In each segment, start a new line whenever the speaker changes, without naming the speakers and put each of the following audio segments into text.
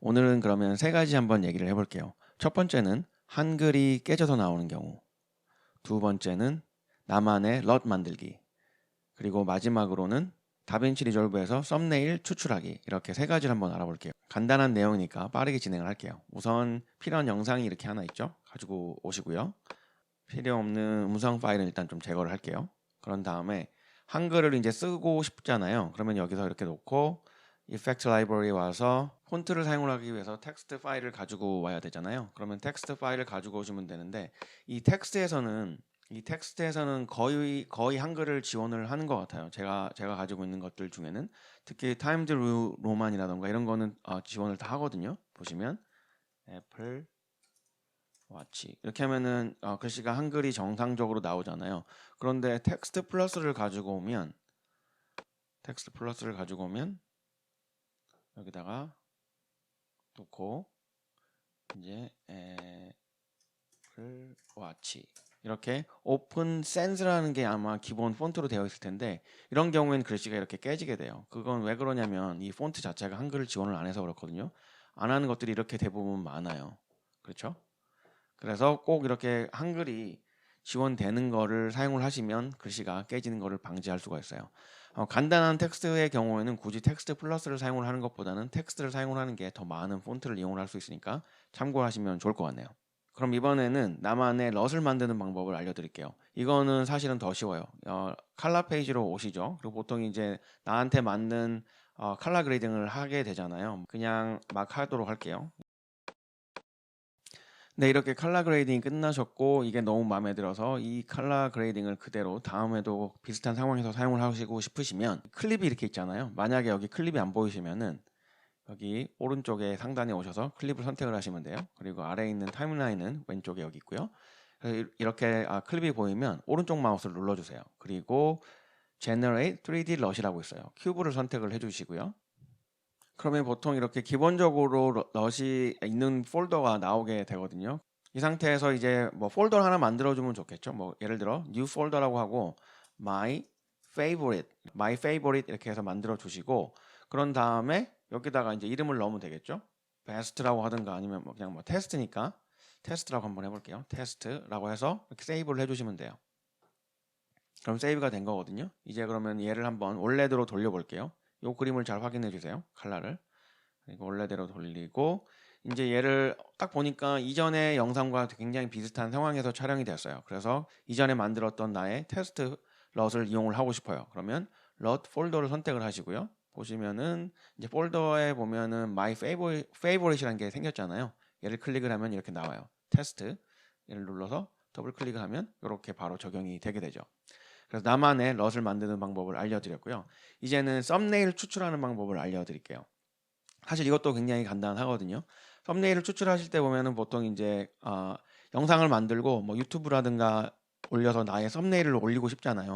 오늘은 그러면 세 가지 한번 얘기를 해볼게요. 첫 번째는 한글이 깨져서 나오는 경우. 두 번째는 나만의 럿 만들기. 그리고 마지막으로는 다빈치 리졸브에서 썸네일 추출하기. 이렇게 세 가지를 한번 알아볼게요. 간단한 내용이니까 빠르게 진행을 할게요. 우선 필요한 영상이 이렇게 하나 있죠. 가지고 오시고요. 필요 없는 음성 파일은 일단 좀 제거를 할게요. 그런 다음에 한글을 이제 쓰고 싶잖아요. 그러면 여기서 이렇게 놓고 이펙트 라이브러리 와서 폰트를 사용하기 위해서 텍스트 파일을 가지고 와야 되잖아요. 그러면 텍스트 파일을 가지고 오시면 되는데 이 텍스트에서는 이 텍스트에서는 거의 거의 한글을 지원을 하는 것 같아요. 제가 제가 가지고 있는 것들 중에는 특히 타임즈 로만이라던가 이런 거는 어, 지원을 다 하거든요. 보시면 애플 와치 이렇게 하면은 어, 글씨가 한글이 정상적으로 나오잖아요. 그런데 텍스트 플러스를 가지고 오면 텍스트 플러스를 가지고 오면 여기다가 놓고 이제 애플 와치 이렇게 오픈 센스라는 게 아마 기본 폰트로 되어 있을 텐데 이런 경우에는 글씨가 이렇게 깨지게 돼요. 그건 왜 그러냐면 이 폰트 자체가 한글을 지원을 안 해서 그렇거든요. 안 하는 것들이 이렇게 대부분 많아요. 그렇죠? 그래서 꼭 이렇게 한글이 지원되는 거를 사용을 하시면 글씨가 깨지는 거를 방지할 수가 있어요. 어, 간단한 텍스트의 경우에는 굳이 텍스트 플러스를 사용을 하는 것보다는 텍스트를 사용을 하는 게 더 많은 폰트를 이용을 할수 있으니까 참고하시면 좋을 것 같네요. 그럼 이번에는 나만의 럿을 만드는 방법을 알려드릴게요. 이거는 사실은 더 쉬워요. 어, 칼라 페이지로 오시죠. 그리고 보통 이제 나한테 맞는 어, 칼라 그레이딩을 하게 되잖아요. 그냥 막 하도록 할게요. 네, 이렇게 칼라 그레이딩이 끝나셨고 이게 너무 마음에 들어서 이 칼라 그레이딩을 그대로 다음에도 비슷한 상황에서 사용을 하시고 싶으시면 클립이 이렇게 있잖아요. 만약에 여기 클립이 안 보이시면은 여기 오른쪽에 상단에 오셔서 클립을 선택을 하시면 돼요. 그리고 아래에 있는 타임라인은 왼쪽에 여기 있고요. 이렇게 아, 클립이 보이면 오른쪽 마우스를 눌러주세요. 그리고 Generate 3D LUT이라고 있어요. 큐브를 선택을 해주시고요. 그러면 보통 이렇게 기본적으로 럿이 있는 폴더가 나오게 되거든요. 이 상태에서 이제 뭐 폴더 하나 만들어주면 좋겠죠. 뭐 예를 들어 new 폴더라고 하고 my favorite, my favorite 이렇게 해서 만들어 주시고 그런 다음에 여기다가 이제 이름을 넣으면 되겠죠. best라고 하든가 아니면 뭐 그냥 뭐 테스트니까 테스트라고 한번 해볼게요. 테스트라고 해서 이렇게 세이브를 해주시면 돼요. 그럼 세이브가 된 거거든요. 이제 그러면 얘를 한번 원래대로 돌려볼게요. 이 그림을 잘 확인해 주세요. 칼라를. 그리고 원래대로 돌리고 이제 얘를 딱 보니까 이전의 영상과 굉장히 비슷한 상황에서 촬영이 됐어요. 그래서 이전에 만들었던 나의 테스트 럿을 이용을 하고 싶어요. 그러면 럿 폴더를 선택을 하시고요. 보시면은 이제 폴더에 보면은 my favorite, favorite이라는 게 생겼잖아요. 얘를 클릭을 하면 이렇게 나와요. 테스트 얘를 눌러서 더블 클릭을 하면 이렇게 바로 적용이 되게 되죠. 그래서 나만의 럿을 만드는 방법을 알려드렸고요. 이제는 썸네일 추출하는 방법을 알려드릴게요. 사실 이것도 굉장히 간단하거든요. 썸네일을 추출하실 때 보면은 보통 이제 어, 영상을 만들고 뭐 유튜브라든가 올려서 나의 썸네일을 올리고 싶잖아요.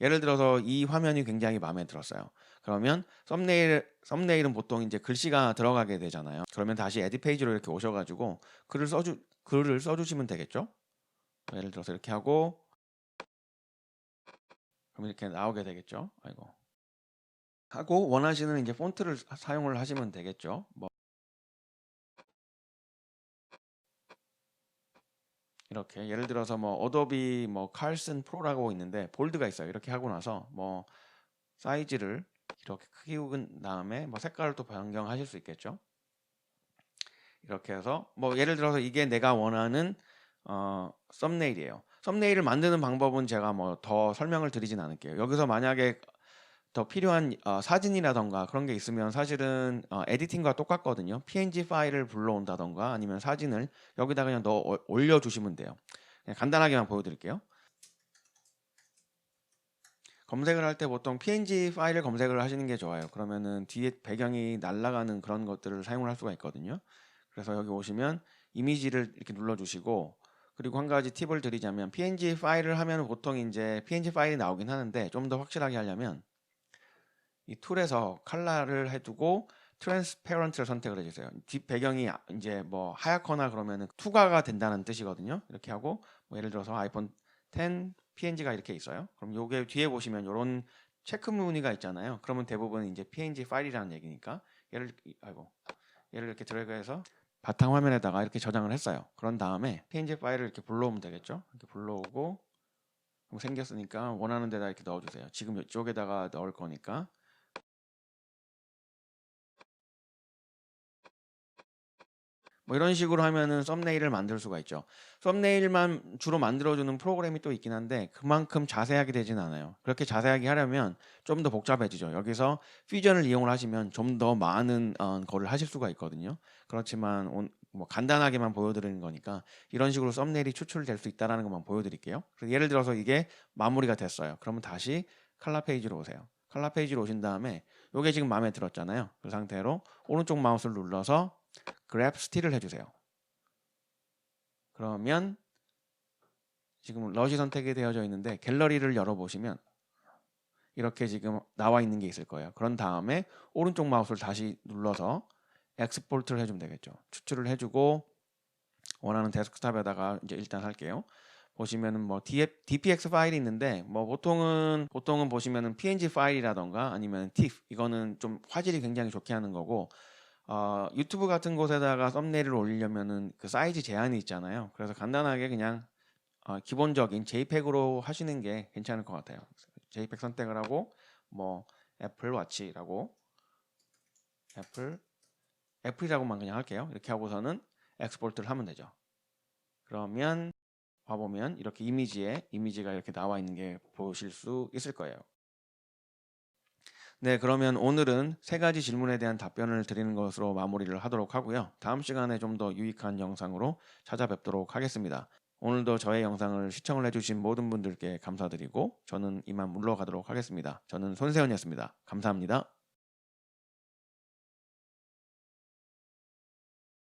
예를 들어서 이 화면이 굉장히 마음에 들었어요. 그러면 썸네일 썸네일은 보통 이제 글씨가 들어가게 되잖아요. 그러면 다시 에디 페이지로 이렇게 오셔가지고 글을 써주 글을 써주시면 되겠죠. 예를 들어서 이렇게 하고 그럼 이렇게 나오게 되겠죠. 아이고. 하고 원하시는 이제 폰트를 사용을 하시면 되겠죠. 뭐 이렇게 예를 들어서 뭐 어도비 뭐 칼슨 프로라고 있는데 볼드가 있어요. 이렇게 하고 나서 뭐 사이즈를 이렇게 크게 다음에 뭐 색깔을 또 변경하실 수 있겠죠. 이렇게 해서 뭐 예를 들어서 이게 내가 원하는 어, 썸네일이에요. 썸네일을 만드는 방법은 제가 뭐 더 설명을 드리진 않을게요. 여기서 만약에 더 필요한 어, 사진이라던가 그런 게 있으면 사실은 어, 에디팅과 똑같거든요. png 파일을 불러온다던가 아니면 사진을 여기다 그냥 넣어 올려주시면 돼요. 그냥 간단하게만 보여드릴게요. 검색을 할 때 보통 png 파일을 검색을 하시는 게 좋아요. 그러면은 뒤에 배경이 날아가는 그런 것들을 사용을 할 수가 있거든요. 그래서 여기 오시면 이미지를 이렇게 눌러주시고 그리고 한 가지 팁을 드리자면 png 파일을 하면 보통 이제 png 파일이 나오긴 하는데 좀 더 확실하게 하려면 이 툴에서 컬러를 해두고 트랜스페런트를 선택을 해주세요. 뒷 배경이 이제 뭐 하얗거나 그러면은 투과가 된다는 뜻이거든요. 이렇게 하고 뭐 예를 들어서 아이폰 10 PNG가 이렇게 있어요. 그럼 요게 뒤에 보시면 이런 체크 무늬가 있잖아요. 그러면 대부분 이제 PNG 파일이라는 얘기니까 얘를 아이고 얘를 이렇게 드래그해서 바탕 화면에다가 이렇게 저장을 했어요. 그런 다음에 png 파일을 이렇게 불러오면 되겠죠. 이렇게 불러오고 생겼으니까 원하는 데다 이렇게 넣어주세요. 지금 이쪽에다가 넣을 거니까 뭐 이런 식으로 하면은 썸네일을 만들 수가 있죠. 썸네일만 주로 만들어주는 프로그램이 또 있긴 한데 그만큼 자세하게 되진 않아요. 그렇게 자세하게 하려면 좀 더 복잡해지죠. 여기서 퓨전을 이용을 하시면 좀 더 많은 어, 거를 하실 수가 있거든요. 그렇지만 온- 뭐 간단하게만 보여드리는 거니까 이런 식으로 썸네일이 추출될 수 있다는 것만 보여드릴게요. 예를 들어서 이게 마무리가 됐어요. 그러면 다시 칼라 페이지로 오세요. 칼라 페이지로 오신 다음에 이게 지금 마음에 들었잖아요. 그 상태로 오른쪽 마우스를 눌러서 그랩 스틸을 해주세요. 그러면 지금 러시 선택이 되어져 있는데 갤러리를 열어보시면 이렇게 지금 나와 있는 게 있을 거예요. 그런 다음에 오른쪽 마우스를 다시 눌러서 엑스포트를 해주면 되겠죠. 추출을 해주고 원하는 데스크탑에다가 이제 일단 할게요. 보시면은 뭐 DPX 파일이 있는데 뭐 보통은 보통은 보시면은 PNG 파일이라던가 아니면 TIFF 이거는 좀 화질이 굉장히 좋게 하는 거고 어, 유튜브 같은 곳에다가 썸네일을 올리려면은 그 사이즈 제한이 있잖아요. 그래서 간단하게 그냥 어, 기본적인 JPEG으로 하시는 게 괜찮을 것 같아요. JPEG 선택을 하고 뭐 애플 와치라고 애플 애플이라고만 그냥 할게요. 이렇게 하고서는 엑스포트를 하면 되죠. 그러면 봐보면 이렇게 이미지에 이미지가 이렇게 나와 있는 게 보실 수 있을 거예요. 네, 그러면 오늘은 세 가지 질문에 대한 답변을 드리는 것으로 마무리를 하도록 하고요. 다음 시간에 좀 더 유익한 영상으로 찾아뵙도록 하겠습니다. 오늘도 저의 영상을 시청을 해주신 모든 분들께 감사드리고 저는 이만 물러가도록 하겠습니다. 저는 손세현이었습니다. 감사합니다.